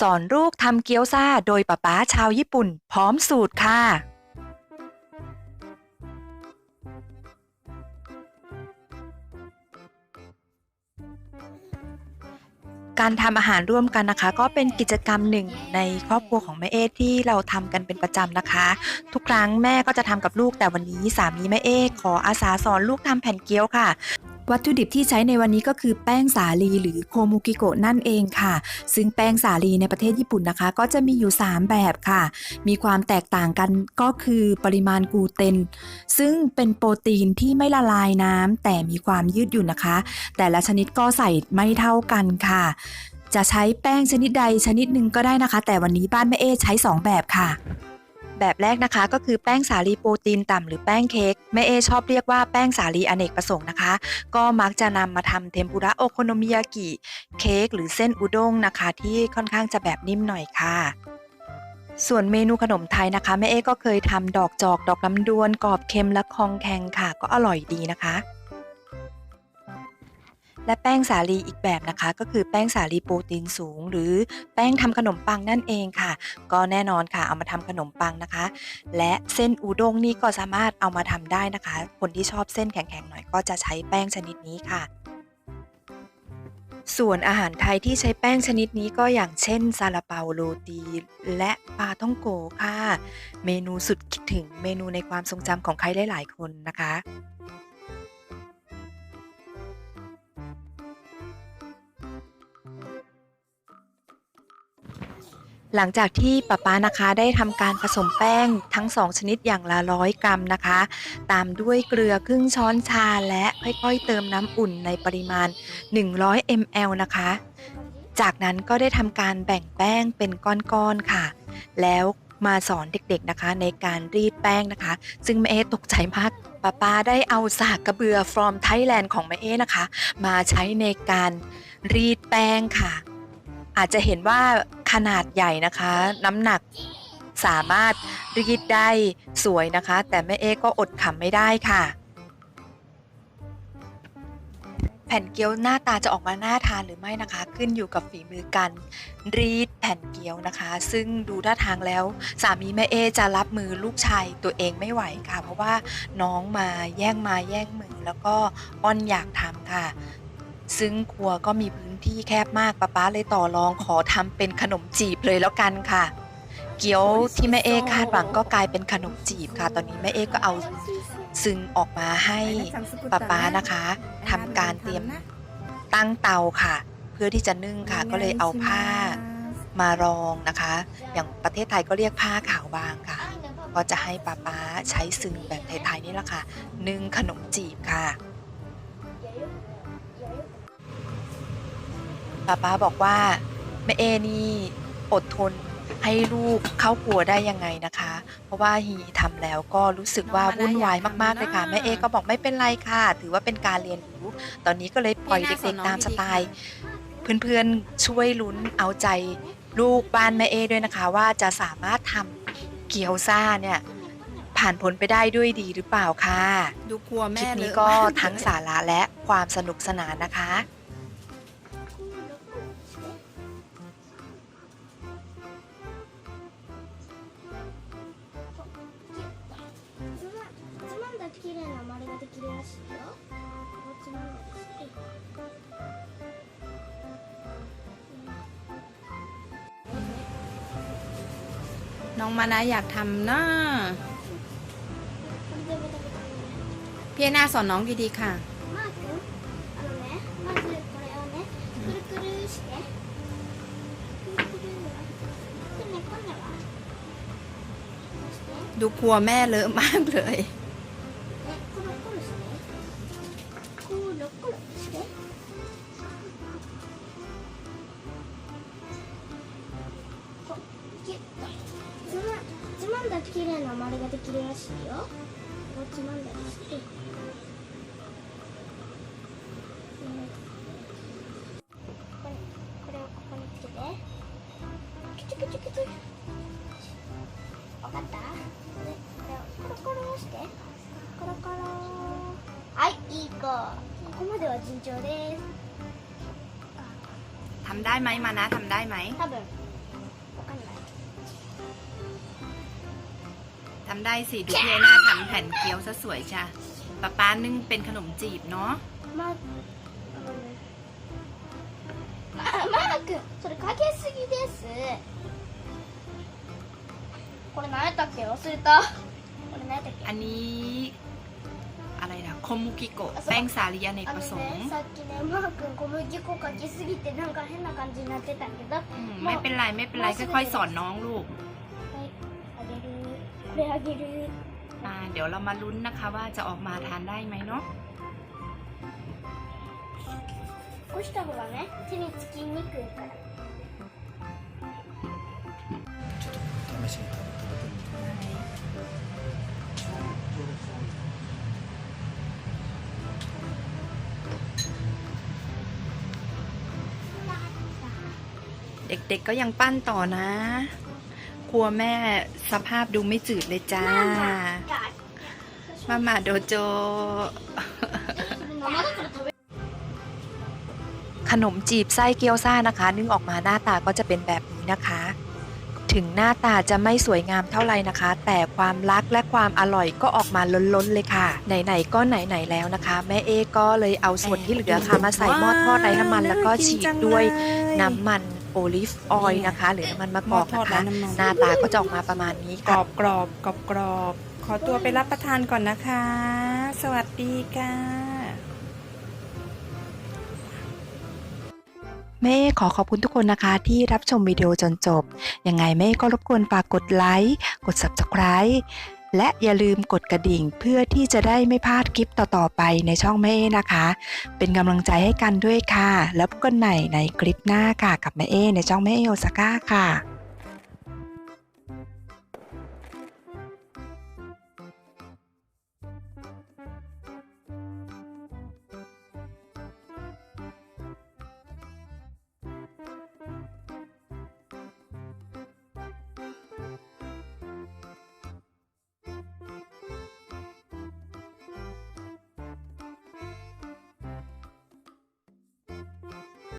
สอนลูกทำเกี๊ยวซาโดยป๊าป๊าชาวญี่ปุ่น พร้อมสูตรค่ะ การทำอาหารร่วมกันนะคะ ก็เป็นกิจกรรมหนึ่งในครอบครัวของแม่เอที่เราทำกันเป็นประจำนะคะ ทุกครั้งแม่ก็จะทำกับลูกแต่วันนี้สามีแม่เอขออาสาสอนลูกทำแผ่นเกี๊ยวค่ะ วัตถุดิบที่ใช้ในวันนี้ก็คือแป้งสาลีหรือโคมูกิโกะนั่นเองค่ะ ซึ่งแป้งสาลีในประเทศญี่ปุ่นนะคะ ก็จะมีอยู่ 3 แบบค่ะ มีความแตกต่างกันก็คือปริมาณกลูเตน ซึ่งเป็นโปรตีนที่ไม่ละลายน้ำแต่มีความยืดหยุ่นนะคะ แต่ละชนิดก็ใส่ไม่เท่ากันค่ะ จะใช้แป้งชนิดใดชนิดหนึ่งก็ได้นะคะ แต่วันนี้บ้านแม่เอใช้ 2 แบบค่ะ แบบแรกนะคะ ก็คือแป้งสาลีโปรตีนต่ำหรือแป้งเค้กแม่เอชอบเรียกว่าแป้งสาลีอเนกประสงค์นะคะ ก็มักจะนำมาทำเทมปุระโอโคโนมิยากิเค้กหรือเส้นอุด้งนะคะ ที่ค่อนข้างจะแบบนิ่มหน่อยค่ะส่วนเมนูขนมไทยนะคะแม่เอก็เคยทำดอกจอก ดอกลำดวนกรอบเค็มและคองแข็งค่ะ ก็อร่อยดีนะคะ และแป้งสาลีอีกแบบนะคะ ก็คือแป้งสาลีโปรตีนสูง หรือแป้งทำขนมปังนั่นเองค่ะ ก็แน่นอนค่ะ เอามาทำขนมปังนะคะ และเส้นอูด้งนี่ก็สามารถเอามาทำได้นะคะ คนที่ชอบเส้นแข็งๆหน่อยก็จะใช้แป้งชนิดนี้ค่ะส่วนอาหารไทยที่ใช้แป้งชนิดนี้ก็อย่างเช่นซาลาเปาโรตี และปลาท่องโกค่ะ เมนูสุดคิดถึงเมนูในความทรงจำของใครหลาย ๆ คนนะคะ หลังจากที่ป๊าป๊านะคะได้ทำการผสมแป้งทั้ง 2 ชนิดอย่างละร้อยกรัมนะคะ ตามด้วยเกลือครึ่งช้อนชาและค่อยๆ เติมน้ำอุ่นในปริมาณ 100 ml นะคะ จากนั้นก็ได้ทำการแบ่งแป้งเป็นก้อนๆค่ะ แล้วมาสอนเด็กๆนะคะ ในการรีดแป้งนะคะ ซึ่งแม่เอ๊ตกใจมากป้าป้าได้เอาสากกระเบือ from Thailand ของแม่เอ๊นะคะ มาใช้ในการรีดแป้งค่ะ อาจจะเห็นว่า นาดใหญ่นะคะ น้ำหนักสามารถรีดได้สวยนะคะ แต่แม่เอ๊ก็อดขำไม่ได้ค่ะ แผ่นเกี๊ยวหน้าตาจะออกมาน่าทานหรือไม่นะคะ ขึ้นอยู่กับฝีมือการรีดแผ่นเกี๊ยวนะคะ ซึ่งดูท่าทางแล้ว สามีแม่เอจะรับมือลูกชายตัวเองไม่ไหวค่ะ เพราะว่าน้องมาแย่งมาแย่งมือแล้วก็อ้อนอยากทำค่ะ ซึ่งครัวก็มีพื้นที่แคบมากป้าป๊าเลยต่อรองขอทำเป็นขนมจีบเลยแล้วกันค่ะ เกี๊ยวที่แม่เอคาดหวังก็กลายเป็นขนมจีบค่ะ ตอนนี้แม่เอก็เอาซึ่งออกมาให้ป้าป๊านะคะทำการเตรียมตั้งเตาค่ะ เพื่อที่จะนึ่งค่ะ ก็เลยเอาผ้ามารองนะคะ อย่างประเทศไทยก็เรียกผ้าขาวบางค่ะ ก็จะให้ป้าป๊าใช้ซึ่งแบบไทยๆนี่แหละค่ะ นึ่งขนมจีบค่ะ ป้าป้าบอกว่าแม่เอนี่อดทนให้ลูกเข้าครัวได้ยังไงนะคะ เพราะว่าฮีทำแล้วก็รู้สึกว่าวุ่นวายมากๆเลยค่ะแม่เอก็บอกไม่เป็นไรค่ะ ถือว่าเป็นการเรียนรู้ ตอนนี้ก็เลยปล่อยเด็กๆตามสไตล์ เพื่อนๆช่วยลุ้นเอาใจลูกบ้านแม่เอด้วยนะคะ ว่าจะสามารถทำเกี๊ยวซ่าเนี่ยผ่านพ้นไปได้ด้วยดีหรือเปล่าค่ะดูครัวคแม่ลิปเลนี้ยก็ทั้งสาระและความสนุกสนานนะคะ つまつまんだ綺麗な丸ができるらしいよ。こうつまんだりして。 น้องมานะอยากทำนะ これでも食べたいね。 พี่แอนนาสอนน้องดีๆค่ะ ดูครัวแม่เลอะมากเลย ね、コロコロして。コロコロして。こう、ギュッと。つま、つまんだ綺麗な丸ができるらしいよ。こうつまんだりして。 ก็ここまでは順調ですทำได้ไหมมานะทำได้ไหม多分わかんทำได้สิดูเพียน่าทำแผ่นเกี๊ยวซะสวยจ้ะป้าป้านึ่งเป็นขนมจีบเนาะมากมาマークマークそれかけすเดสこれ何やったっけ忘れたこれ何やったっけอันนี้ โคมุกิโกะแป้งสาลีอเนก あ ป の ระสงค์ ねさっきねマー君小麦粉かけすぎてなんか変な感じになってたけど อืมไม่เป็นไรไม่เป็นไรค่อยๆ สอนน้องลูก はいあげるこれあげる อ่าเดี๋ยวเรามาลุ้นนะคะว่าจะออกมาทานได้ไหมเนาะ こうした方がね手につきにくいから試しに食べてみ เด็กๆก็ยังปั้นต่อนะครัวแม่สภาพดูไม่จืดเลยจ้า มามาโดโจ ขนมจีบไส้เกี๊ยวซ่านะคะ นึ่งออกมาหน้าตาก็จะเป็นแบบนี้นะคะ ถึงหน้าตาจะไม่สวยงามเท่าไหร่นะคะ แต่ความรักและความอร่อยก็ออกมาล้นๆเลยค่ะ ไหนๆก็ไหนๆแล้วนะคะ แม่เอก็เลยเอาส่วนที่เหลือค่ะมาใส่หม้อทอดไร้น้ำมันแล้วก็ฉีดด้วยน้ำมัน โอลิฟออยล์นะคะ หรือน้ำมันมะกอกนะคะหน้าตาก็จะออกมาประมาณนี้กรค่ะอบกรอบกรอบกรอบขอตัวไปรับประทานก่อนนะคะ สวัสดีค่ะแม่ขอขอบคุณทุกคนนะคะที่รับชมวิดีโอจนจบ ยังไงแม่ก็รบกวนฝากกดไลค์ กด Subscribe และอย่าลืมกดกระดิ่งเพื่อที่จะได้ไม่พลาดคลิปต่อๆไปในช่องแม่เอนะคะ เป็นกำลังใจให้กันด้วยค่ะ แล้วพบกันใหม่ในคลิปหน้าค่ะกับแม่เอในช่องแม่เอโอซาก้าค่ะ